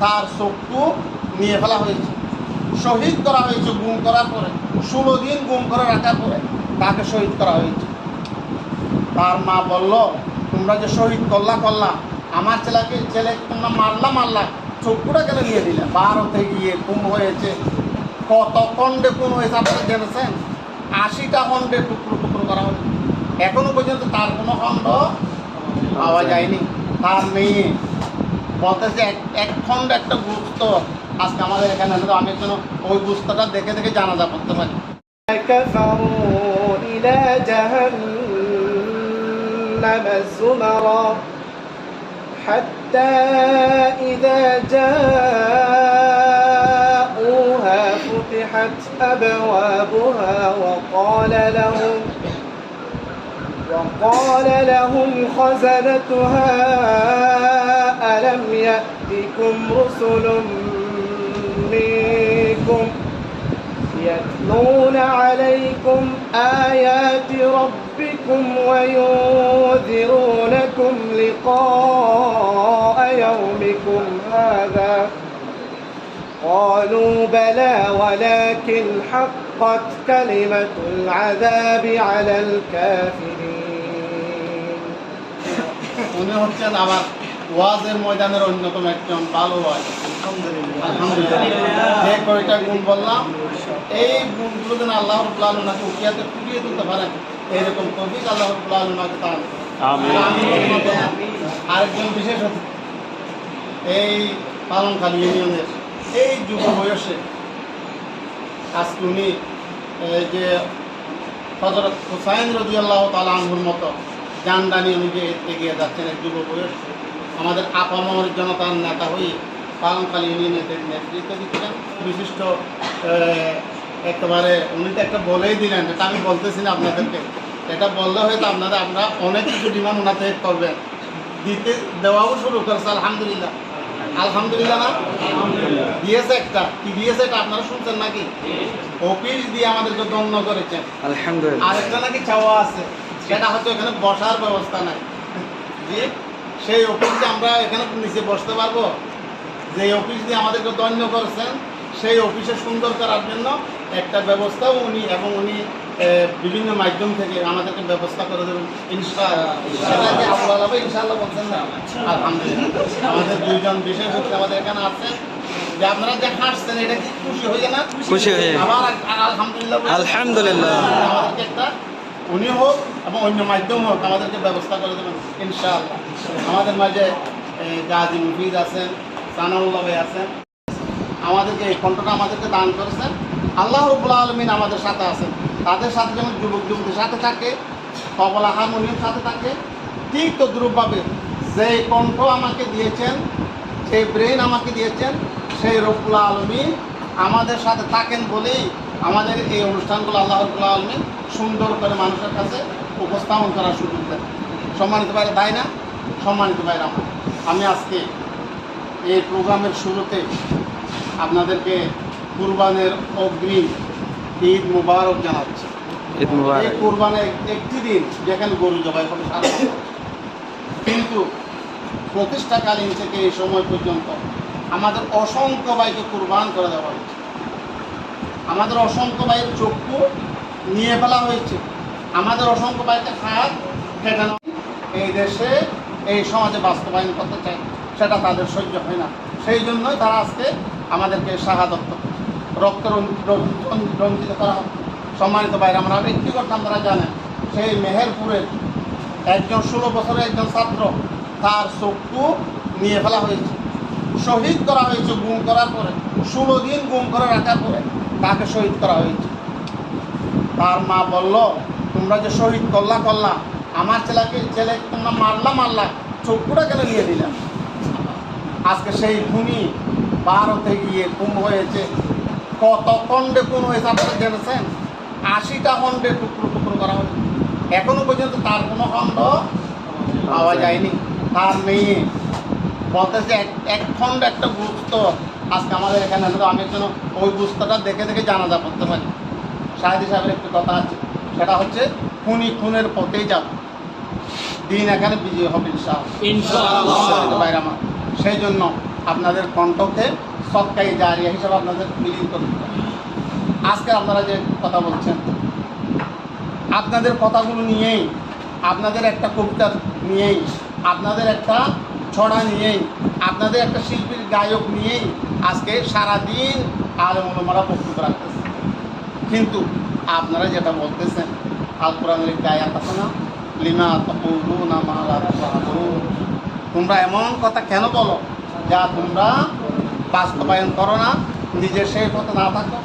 তার চক্ষু নিয়ে ফেলা হয়েছে। শহীদ করা হয়েছে গুম করার পরে, ষোলো দিন গুম করে রাখার পরে তাকে শহীদ করা হয়েছে। তার মা বলল, তোমরা যে শহীদ করলা করলা, আমার ছেলেকে, ছেলে তোমরা মারলা মারলা, চক্ষুটা কেন নিয়ে দিলে? ভারতে গিয়ে কুম হয়েছে। কত খণ্ডে কুম হয়েছে আপনারা জেনেছেন? আশিটা খণ্ডে টুকরো টুকরো করা হয়েছে। এখনও পর্যন্ত তার কোনো খণ্ড পাওয়া যায়নি। তার মেয়ে বলতেছে এক এক খণ্ড একটা গুস্ত আজকে আমাদের এখানে হলো আমি যেন ওই গুস্তটা দেখে দেখে জানাজা করতে পারি كفروا إلى جهنم زمرا حتى إذا جاءوها فتحت أبوابها وقال لهم وقال لهم خزنتها ألم يأتكم رسل منكم يتلون عليكم آيات ربكم وينذرونكم لقاء يومكم هذا؟ قالوا بلى ولكن حقت كلمة العذاب على الكافرين. উনি হচ্ছেন আমার ওয়াজের ময়দানের অন্যতম একজন ভালো ওয়াজ। যে কয়টা গুণ বললাম এই গুণগুলো যেন আল্লাহ রব্বুল আলম নাকি উকিয়াতে ফুটিয়ে তুলতে পারেন এইরকম তৌফিক আল্লাহ নাকি তার আরেকজন বিশেষ অতিথি এই পালনখালী ইউনিয়নের এই যুব বয়সে আজকে উনি এই যে হজরত হুসাইন রদি আল্লাহ তালা আনহুর মতো জানদানি উনি যে এগিয়ে যাচ্ছেন এই যুব বয়স। আমাদের আপামর জনতার নেতা হয়ে পালনখালী ইউনিয়নের নেতৃত্ব দিচ্ছেন। বিশিষ্ট একেবারে উনি তো একটা বলেই দিলেন এটা আমি বলতেছি না আপনাদেরকে। এটা বললে হয়তো আপনারা আমরা অনেক কিছু ডিমান্ড ওনাতে করবেন। দিতে দেওয়াও শুরু করেছে আলহামদুলিল্লাহ। আলহামদুলিল্লাহ না? দিয়েছে একটা। কি দিয়েছে এটা আপনারা শুনছেন নাকি? অফিস দিয়ে আমাদেরকে দন্য করেছেন। আলহামদুলিল্লাহ। আরেকটা নাকি চাওয়া আছে। সেটা হয়তো এখানে বসার ব্যবস্থা নাই? যে সেই অফিসে আমরা এখানে নিচে বসতে পারব। যে অফিস দিয়ে আমাদেরকে দন্য করেছেন সেই অফিসে সুন্দর করার জন্য একটা ব্যবস্থাও উনি এবং উনি বিভিন্ন মাধ্যম থেকে আমাদেরকে ব্যবস্থা করে দেবেন। ইনশাআল্লাহ ইনশাআল্লাহ বলছেন না? আলহামদুলিল্লাহ। আমাদের দুইজন বিশেষ আমাদের এখানে আছেন যে আপনারা যে হাসছেন এটা কি খুশি হয়ে না খুশি হয়ে। আবার আলহামদুলিল্লাহ আলহামদুলিল্লাহ। আমাদেরকে একটা উনি হোক এবং অন্য মাধ্যম হোক, আমাদেরকে ব্যবস্থা করে দেবেন, ইনশাআল্লাহ। আমাদের মাঝে গাজী মুফিদ আছেন, সানাউল্লাহ ভাই আছেন। আমাদেরকে এই কণ্ঠটা আমাদেরকে দান করেছেন। আল্লাহ রব্বুল আলমিন আমাদের সাথে আছেন। তাদের সাথে যেমন যুবক যুবতীর সাথে থাকে, তবলা হারমোনিয়াম সাথে থাকে, ঠিক তো দ্রুপভাবে যে কণ্ঠ আমাকে দিয়েছেন সেই ব্রেন আমাকে দিয়েছেন, সেই রব্বুল আলমিন আমাদের সাথে থাকেন বলেই আমাদের এই অনুষ্ঠানগুলো আল্লাহ রব্বুল আলমিন সুন্দর করে মানুষের কাছে উপস্থাপন করার সুযোগ দেন সম্মানিত বাইরে তাই না? সম্মানিত বাইরে আমার আমি আজকে এই প্রোগ্রামের শুরুতে আপনাদেরকে কুরবানের অগ্রিম ঈদ মুবারক জানাচ্ছি। ঈদ মুবারক। কোরবানের একটি দিন যেখানে গরু জবাই করে কিন্তু প্রতিষ্ঠাকালীন থেকে এই সময় পর্যন্ত আমাদের অসংখ্য ভাইকে কুরবান করে দেওয়া হয়েছে। আমাদের অসংখ্য ভাইয়ের চক্ষু নিয়ে ফেলা হয়েছে। আমাদের অসংখ্য ভাইকে হাত ঠেকানো এই দেশে এই সমাজে বাস্তবায়ন করতে চায়, সেটা তাদের সহ্য হয় না। সেই জন্যই তারা আজকে আমাদেরকে শাহাদত রক্ত রঞ্জিত করা সম্মানিত বাইরে আমরা ব্যক্তিগত আপনারা জানেন, সেই মেহেরপুরের একজন ষোলো বছরের একজন ছাত্র, তার চক্ষু নিয়ে ফেলা হয়েছে। শহীদ করা হয়েছে গুম করার পরে, ষোলো দিন গুম করে রাখার পরে তাকে শহীদ করা হয়েছে। তার মা বলল, তোমরা যে শহীদ করলা করলা, আমার ছেলেকে, ছেলে তোমরা মারলা মারলা, চক্ষুটা কেন নিয়ে দিলাম আজকে সেই ভূমি ভারতে গিয়ে কুম হয়েছে। কত খণ্ডে কুম হয়েছে আপনারা জেনেছেন? আশিটা খণ্ডে টুকরো টুকরো করা হয়েছে। এখনও পর্যন্ত তার কোনো খণ্ড পাওয়া যায়নি। তার মেয়ে বলতেছে, এক খণ্ড একটা গুস্ত আজকে আমাদের এখানে আমি যেন ওই গুস্তটা দেখে দেখে জানাজা করতে পারি। শাহেদ সাহেবের একটি কথা আছে। সেটা হচ্ছে খুনি খুনের পথেই যাব দিন এখানে বিজয় হবে সেই জন্য আপনাদের কণ্ঠকে সৎকাই জারিয়া হিসাবে আপনাদের হবে। আজকে আপনারা যে কথা বলছেন আপনাদের কথাগুলো নিয়েই আপনাদের একটা কবিতা নিয়েই আপনাদের একটা ছড়া নিয়েই আপনাদের একটা শিল্পীর গায়ক নিয়েই আজকে সারাদিন আলমরা বক্তব্য রাখতেছে কিন্তু আপনারা যেটা বলতেছেন, আল কোরআনের আছে না লিমা তকুলুনা মা লা তাফআলুন। তোমরা এমন কথা কেন বলো যা তোমরা বাস্তবায়ন করো না, নিজের সেই কথা না থাকো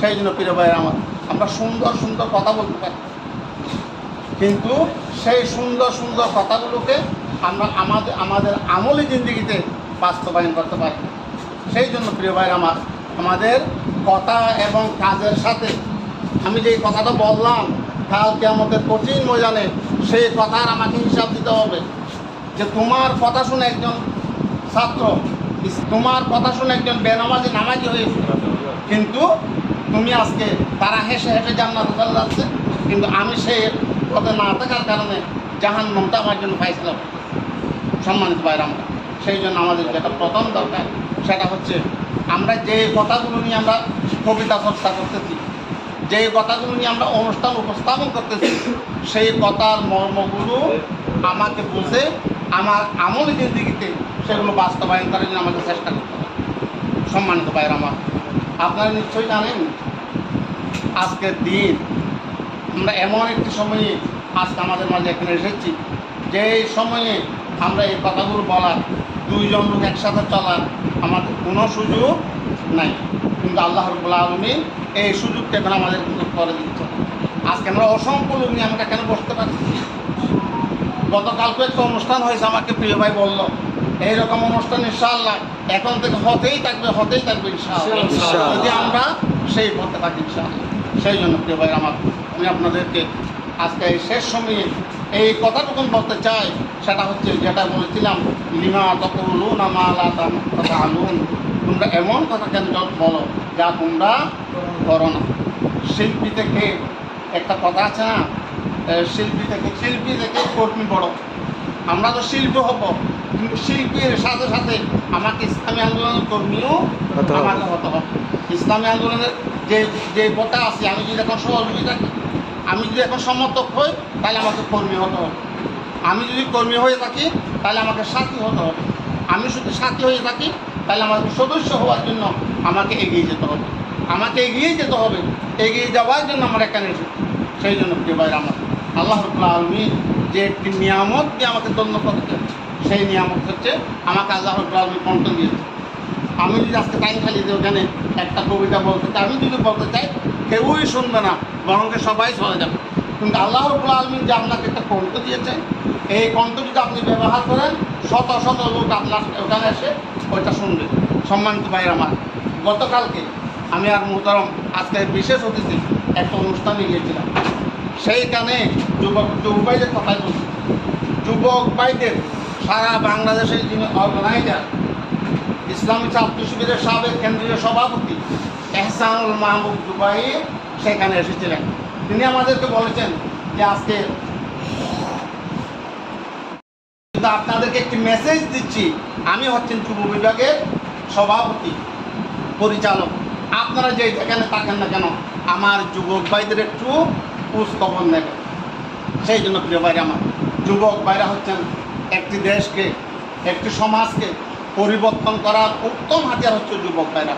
সেই জন্য প্রিয় ভাইয়ের আমার, আমরা সুন্দর সুন্দর কথা বলতে পারি কিন্তু সেই সুন্দর সুন্দর কথাগুলোকে আমরা আমাদের আমাদের আমলি জিন্দিগিতে বাস্তবায়ন করতে পারি না। সেই জন্য প্রিয় ভাইয়ের আমার আমাদের কথা এবং কাজের সাথে। আমি যেই কথাটা বললাম কালকে আমাদের কঠিন ময়দানে সেই কথার আমাকে হিসাব দিতে হবে। যে তোমার কথা শুনে একজন ছাত্র, তোমার কথা শুনে একজন বেনামাজি নামাজি হয়েছে। কিন্তু তুমি আজকে তারা হেসে হেসে জান্নাতে চলে যাচ্ছে কিন্তু আমি সেই পথে না থাকার কারণে জাহান নামটা আমার জন্য পাইছিলাম। সম্মানিত বাইরে আমরা সেই জন্য আমাদের যেটা প্রথম দরকার। সেটা হচ্ছে আমরা যে কথাগুলো নিয়ে আমরা কবিতা চর্চা করতেছি, যে কথাগুলো নিয়ে আমরা অনুষ্ঠান উপস্থাপন করতেছি, সেই কথার মর্মগুলো আমাকে বুঝে আমার আমলি জিন্দিগিতে সেগুলো বাস্তবায়ন করার জন্য আমাকে চেষ্টা করতে হবে। সম্মানিত বাইরে আমার, আপনারা নিশ্চয়ই জানেন, আজকের দিন আমরা এমন একটি সময়ে আজকে আমাদের মাঝে এখানে এসেছি যে সময়ে আমরা এই কথাগুলো বলার, দুইজন লোক একসাথে চলার আমাদের কোনো সুযোগ নাই। কিন্তু আল্লাহ রবুল্লা আলমী এই সুযোগটা এখন আমাদের কিন্তু করে দিচ্ছে আজকে আমরা অসংখ্য লোক নিয়ে আমরা কেন বসতে পারছি গতকালকে একটা অনুষ্ঠান হয়েছে আমাকে প্রিয় ভাই বলল এইরকম অনুষ্ঠান ইনশাআল্লাহ এখন থেকে হতেই থাকবে হতেই থাকবে ইনশাআল্লাহ। যদি আমরা সেই পথে থাকি ইনশাআল্লাহ। সেই জন্য প্রিয় ভাই আমার আমি আপনাদেরকে আজকে এই শেষ সময়ে এই কথাটুকুন বলতে চাই সেটা হচ্ছে যেটা বলেছিলাম লিমা তকুলুন আমালা আলুন তোমরা এমন কথা কেন বলো যা তোমরা করো না। শিল্পী থেকে একটা কথা আছে না শিল্পী থেকে শিল্পী থেকে কর্মী বড়। আমরা তো শিল্পী হব কিন্তু শিল্পীর সাথে সাথে আমাকে ইসলামী আন্দোলনের কর্মীও। আমাকে হতে হবে। ইসলামী আন্দোলনের যে যে পথে আছে আমি যদি এখন সহযোগী থাকি? আমি যদি এখন সমর্থক হই, তাহলে আমাকে কর্মী হতে হবে। আমি যদি কর্মী হয়ে থাকি, তাহলে আমাকে সাথী হতে হবে। আমি শুধু সাথী হয়ে থাকি, তাহলে আমাকে সদস্য হওয়ার জন্য আমাকে এগিয়ে যেতে হবে। আমাকে এগিয়ে যেতে হবে, এগিয়ে যাওয়ার জন্য আমরা এখানে এসেছি সেই জন্য প্রিয় ভাইরা আমার, আল্লাহ আলমী যে একটি নিয়ামত দিয়ে আমাকে দন্য করেছেন সেই নিয়ামত হচ্ছে আমাকে আল্লাহ আলমী কণ্ঠ দিয়েছে আমি যদি আজকে টাইম খালি যে ওখানে একটা কবিতা বলতে চাই, আমি যদি বলতে চাই কেউই শুনবে না বরং সবাই চলে যাবে। কিন্তু আল্লাহ রবুল্লা আলমিন যে আপনাকে একটা কণ্ঠ দিয়েছেন এই কণ্ঠ যদি আপনি ব্যবহার করেন, শত শত লোক আপনার ওখানে এসে ওইটা শুনবে। সম্মানিত ভাই আমার, গতকালকে আমি আর মোহতারম আজকে বিশেষ অতিথি একটা অনুষ্ঠানে গিয়েছিলাম। সেইখানে যুবক যুবক ভাইদের কথাই বলছি। যুবক ভাইদের সারা বাংলাদেশের যিনি অর্গানাইজার ইসলামী ছাত্র শিবিরের সাবেক কেন্দ্রীয় সভাপতি এহসানুল মাহমুদ দুবাই সেখানে এসেছিলেন। তিনি আমাদেরকে বলেছেন যে আজকে আপনাদেরকে একটি মেসেজ দিচ্ছি, আমি হচ্ছেন যুব বিভাগের সভাপতি, পরিচালক। আপনারা যে যেখানে থাকেন না কেন, আমার যুবক ভাইদের একটু খবর নেবেন। সেই জন্য প্রিয় ভাইরা আমার, যুবক ভাইরা হচ্ছেন একটি দেশকে, একটি সমাজকে পরিবর্তন করার উত্তম হাতিয়ার হচ্ছে যুবক ভাইরা।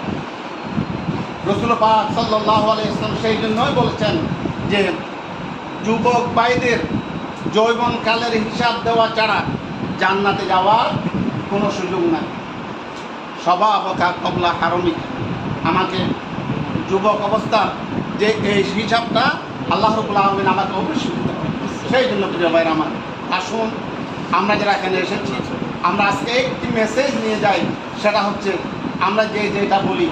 রসুল পাক সাল্লাহ ইসলাম সেই জন্যই বলেছেন যে যুবক ভাইদের যৌবনকালের হিসাব দেওয়া ছাড়া জান্নাতে যাওয়ার কোনো সুযোগ নাই। স্বভাবকা কবলা হারমিক। আমাকে যুবক অবস্থার যে এই হিসাবটা আল্লাহ রবুল আলমিন আমাকে অবশ্যই সেই জন্য প্রিয় ভাইরা আমার, আসুন, আমরা যারা এখানে এসেছি, আমরা আজকে একটি মেসেজ নিয়ে যাই, সেটা হচ্ছে আমরা যে যেটা বলি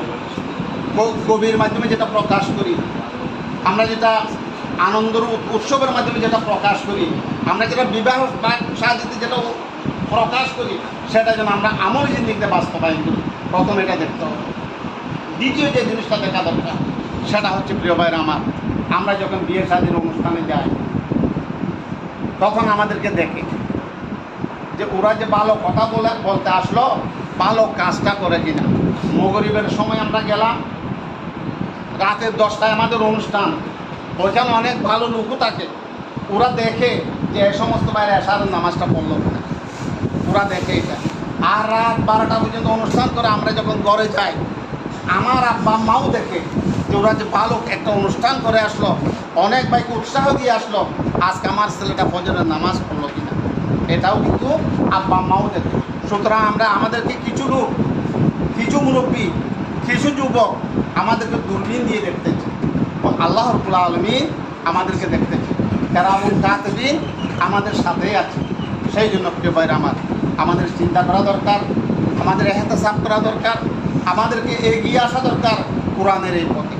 কবির মাধ্যমে যেটা প্রকাশ করি। আমরা যেটা আনন্দর উৎসবের মাধ্যমে যেটা প্রকাশ করি, আমরা যেটা বিবাহ বা সাদিতে যেটা প্রকাশ করি, সেটা যেন আমরা আমল জিন্দিগিতে বাস্তবায়ন করি। প্রথম এটা দেখতে হবে। দ্বিতীয় যে জিনিসটা দেখা দরকার, সেটা হচ্ছে, প্রিয় ভাইরা আমার, আমরা যখন বিয়ে শাদীর অনুষ্ঠানে যাই, তখন আমাদেরকে দেখে যে ওরা যে ভালো কথা বলে বলতে আসলো, ভালো কাজটা করে কিনা। মগরিবের সময় আমরা গেলাম রাতের দশটায় আমাদের অনুষ্ঠান। ওইখানে অনেক ভালো লোকও থাকে। ওরা দেখে যে এ সমস্ত বাইরে আসার নামাজটা পড়ল কিনা ওরা দেখে এটা। আর রাত বারোটা পর্যন্ত অনুষ্ঠান করে আমরা যখন ঘরে যাই, আমার আব্বা মাও দেখে যে ওরা যে ভালো একটা অনুষ্ঠান করে আসলো, অনেক ভাইকে উৎসাহ দিয়ে আসলো, আজকে আমার ছেলেটা ফজরের নামাজ পড়ল কিনা। এটাও কিন্তু আব্বা মাও দেখে। সুতরাং আমরা আমাদেরকে কিছু লোক, কিছু মুরব্বী কিছু যুবক আমাদেরকে দূরবীন দিয়ে দেখতেছে। আল্লাহ আলমী আমাদেরকে দেখতেছে। কেরামুল কাতবিন আমাদের সাথেই আছে। সেই জন্য প্রিয় ভাইরা আমার, আমাদের চিন্তা করা দরকার, আমাদের এহতেসাব করা দরকার, আমাদেরকে এগিয়ে আসা দরকার কোরআনের এই পথে।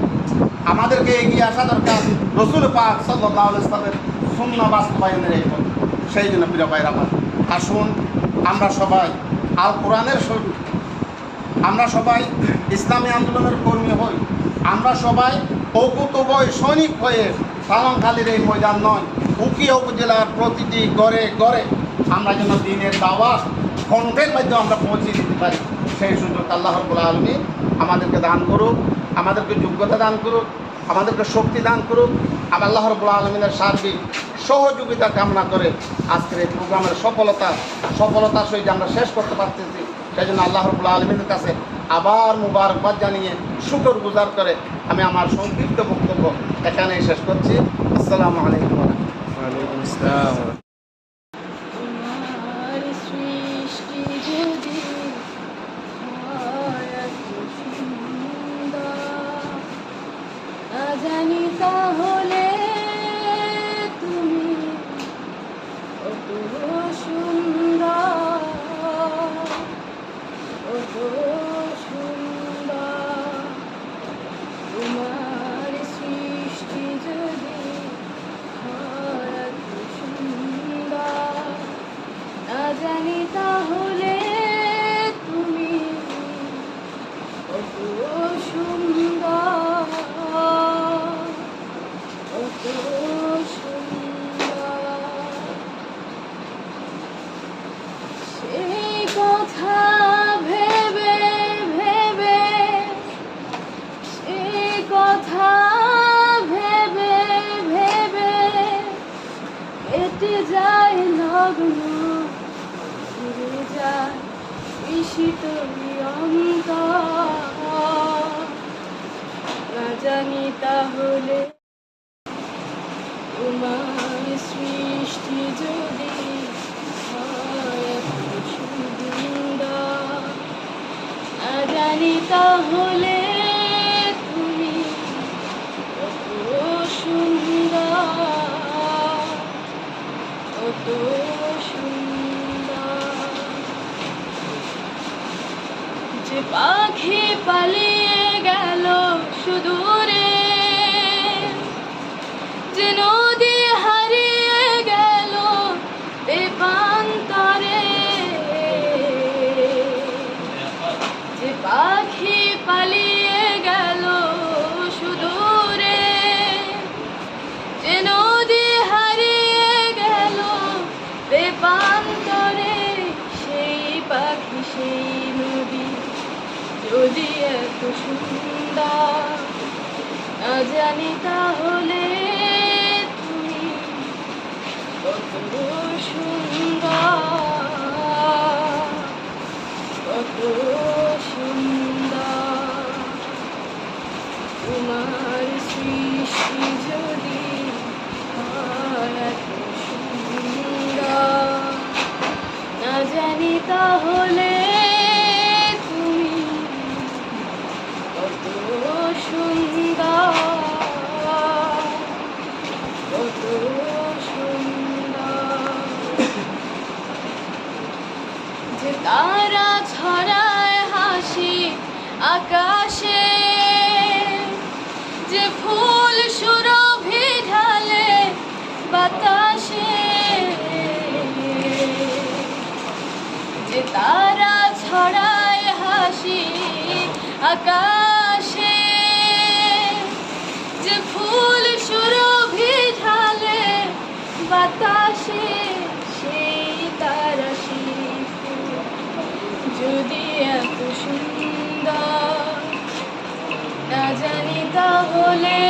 আমাদেরকে এগিয়ে আসা দরকার রসুল পাক সাল্লাহ শূন্য বাস্তবায়নের এই পথে। সেই জন্য প্রিয় ভাইরা আমার, আসুন আমরা সবাই আল কোরআনের আমরা সবাই ইসলামী আন্দোলনের কর্মী হই। আমরা সবাই অকুতবয় সৈনিক হয়ে পালংখালীর এই ময়দান নয় উকিয়া উপজেলার প্রতিটি গড়ে গড়ে আমরা যেন দিনের দাওয়াত, কণ্ঠের মাধ্যমে আমরা পৌঁছে দিতে পারি। সেই সুযোগ আল্লাহ রবুল্লা আলমী আমাদেরকে দান করুক, আমাদেরকে যোগ্যতা দান করুক, আমাদেরকে শক্তি দান করুক। আমি আল্লাহ রবুল্লা আলমিনের সার্বিক সহযোগিতা কামনা করে আজকের এই প্রোগ্রামের সফলতা, সফলতার সহিত আমরা শেষ করতে পারতেছি। সেই জন্য আল্লাহ রবুল্লা আলমিনের কাছে আবার মুবারকবাদ জানিয়ে শুকর গুজার করে আমি আমার সংক্ষিপ্ত বক্তব্য এখানেই শেষ করছি। আসসালামু আলাইকুম জানি তাহলে তাহলে তোমার সৃষ্টি যদি জানি তাহলে তুমি সুন্দর কত সুন্দর। যে পাখি পালিয়ে নদী হারিয়ে যে পাখি পালিয়ে সেই পাখি, সেই নদী যদি এত সুন্দর, না জানি তাহলে কত সুন্দর তারা ছড়ায় হাসি আকাশে। যে ফুল সুরভি ঢালে বাতাসে। যে তারা ছড়ায় হাসি আকাশে যদি এত সুন্দর না জানি তাহলে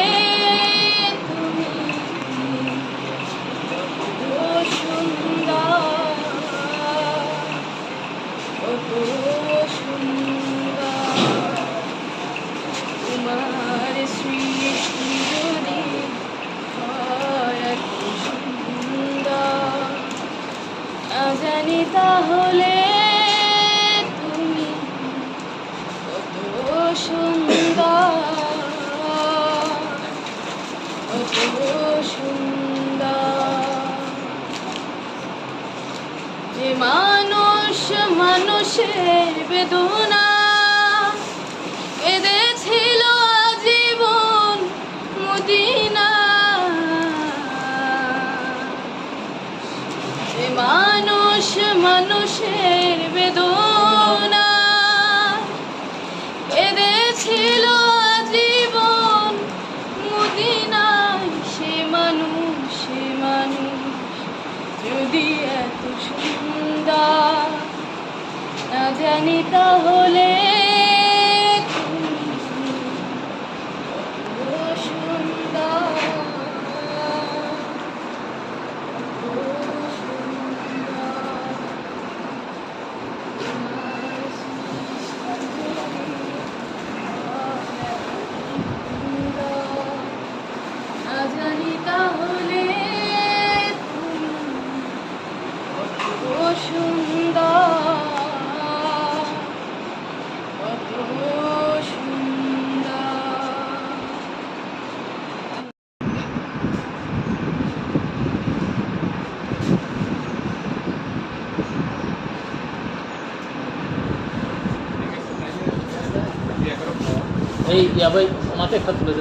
জানি তাহলে তুমি কত সুন্দর কত সুন্দর তোমার সৃষ্টি না জানি তাহলে তুমি কত সুন্দর কত সুন্দর এই ইয়া ভাই ওনাকে একটা তুলে